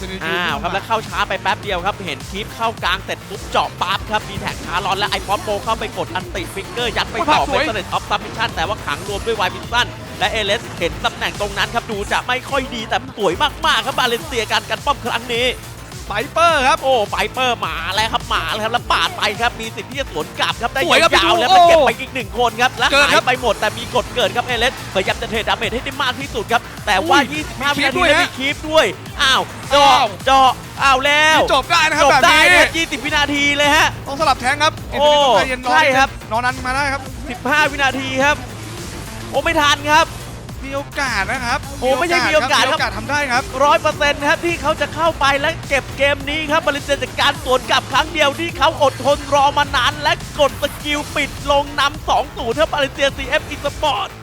ซนิอ้าวครับแล้วเข้าช้าไปแป๊บเดียวครับ เห็นคลิปเข้ากลางเสร็จปุ๊บเจาะปั๊บครับมีแท็กชาร์ลอนและไอพอดโปเข้าไปกดอันติฟิกเกอร์ยัดไปต่อเป็นสเตตออฟซับมิชชั่นแต่ว่าขังรวมด้วยไวพิซซันและเอเลสเห็นตำแหน่งตรงนั้นครับดูจะไม่ค่อยดีแต่สวยมากๆครับบาเลนเซียการกันป้อมครั้งนี้ ไฟเปอร์ครับ โอ้ไฟเปอร์หมาแล้วครับหมาแล้วครับแล้วปาดไปครับมีสิทธิ์ที่จะสวนกลับครับได้สวยครับยาวๆพี่แล้วดูไปเก็บโอ้ไปอีกหนึ่งคนครับและเกิดหาครัยบไปหมดแต่มีกดเกิดครับเอเลสพยายามจะเทรดดาเมจให้ได้มากที่สุดครับ แต่ว่าอุ้ย25มีวิคลินาปทีด้วยแล้วฮะมีคลิปด้วยอ้าวเจาะอ้าวเจาะอ้าวแล้วจบได้นะครับจบแบบได้นี้นะ20 วินาทีเลยฮะต้องสลับแทงครับโอ้เอ็นฟินิตี้ต้องใจเย็นรอใช่ครับนอนนั้นมาได้ครับ 15 วินาทีครับ โอ้ไม่ทันครับ มีโอกาสนะครับโอ้ไม่ใช่มีโอกาสมีครับโอกาสทำได้ครับ ร้อยเปอร์เซ็นต์ครับที่เขาจะเข้าไปและเก็บเกมนี้ครับบริเซจากการสวนกลับครั้งเดียวที่เขาอดทนรอมานาน และกดสกิลปิดลงนำ2 0ครับบริเซีย CF e s p o r t